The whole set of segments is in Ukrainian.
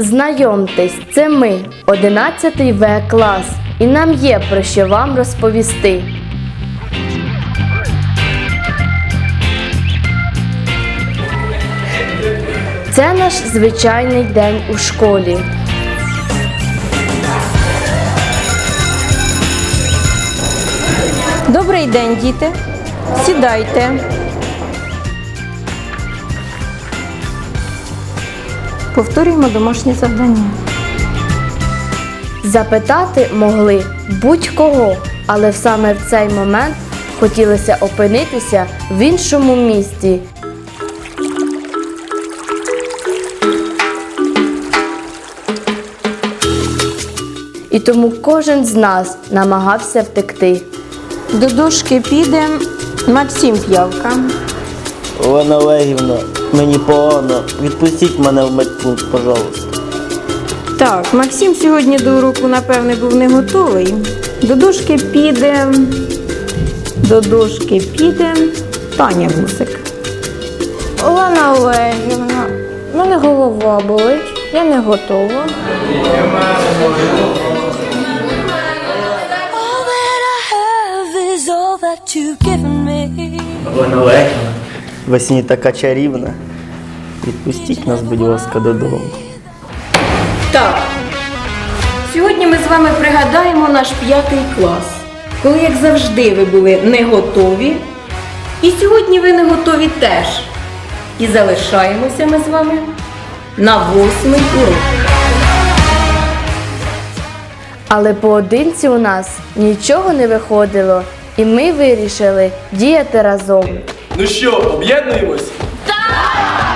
Знайомтесь, це ми, 11 В клас, і нам є про що вам розповісти. Це наш звичайний день у школі. Добрий день, діти. Сідайте. Повторюємо домашнє завдання. Запитати могли будь-кого, але саме в цей момент хотілося опинитися в іншому місті. І тому кожен з нас намагався втекти. До дошки піде Максим П'явка. Олена Олегівна, мені погано. Відпустіть мене в медпункт, пожалуйста. Так, Максим сьогодні до уроку, напевне, був не готовий. До дошки піде. До дошки піде Таня Гусик. Олена Олегівна, в мене голова болить, я не готова. All that you've given me. Олена Олегівна, весні така чарівна. Відпустіть нас, будь ласка, додому. Так. Сьогодні ми з вами пригадаємо наш п'ятий клас, коли, як завжди, ви були не готові. І сьогодні ви не готові теж. І залишаємося ми з вами на восьмий урок. Але поодинці у нас нічого не виходило, і ми вирішили діяти разом. Ну що, об'єднуємось? I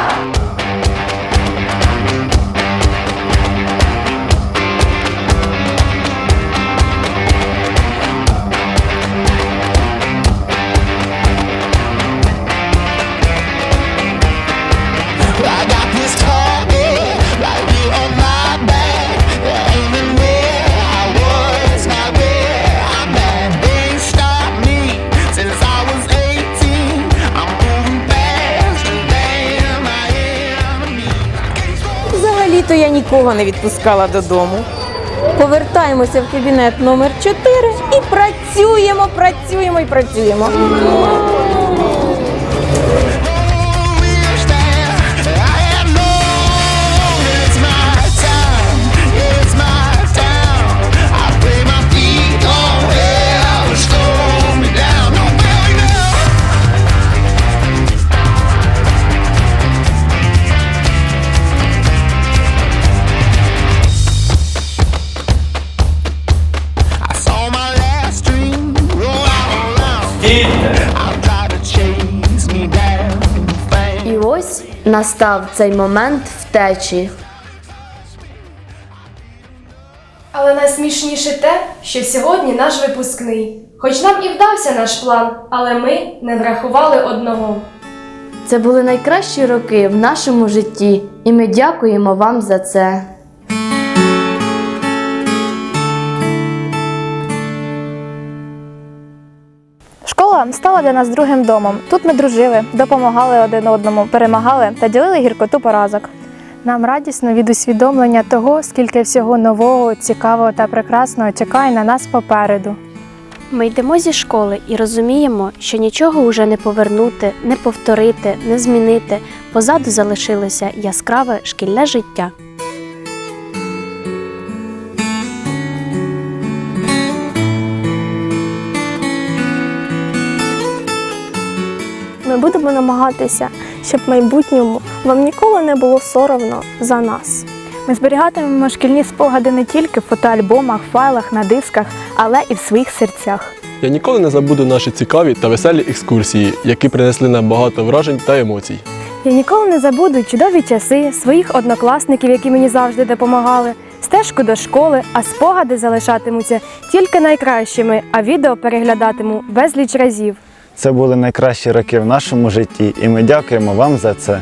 Взагалі-то я нікого не відпускала додому. Повертаємося в кабінет номер 4 і працюємо, працюємо і працюємо. І ось настав цей момент втечі. Але найсмішніше те, що сьогодні наш випускний. Хоч нам і вдався наш план, але ми не врахували одного. Це були найкращі роки в нашому житті, і ми дякуємо вам за це. Школа стала для нас другим домом. Тут ми дружили, допомагали один одному, перемагали та ділили гіркоту поразок. Нам радісно від усвідомлення того, скільки всього нового, цікавого та прекрасного чекає на нас попереду. Ми йдемо зі школи і розуміємо, що нічого уже не повернути, не повторити, не змінити. Позаду залишилося яскраве шкільне життя. Ми будемо намагатися, щоб в майбутньому вам ніколи не було соромно за нас. Ми зберігатимемо шкільні спогади не тільки в фотоальбомах, файлах, на дисках, але і в своїх серцях. Я ніколи не забуду наші цікаві та веселі екскурсії, які принесли нам багато вражень та емоцій. Я ніколи не забуду чудові часи своїх однокласників, які мені завжди допомагали, стежку до школи, а спогади залишатимуться тільки найкращими, а відео переглядатиму безліч разів. Це були найкращі роки в нашому житті, і ми дякуємо вам за це.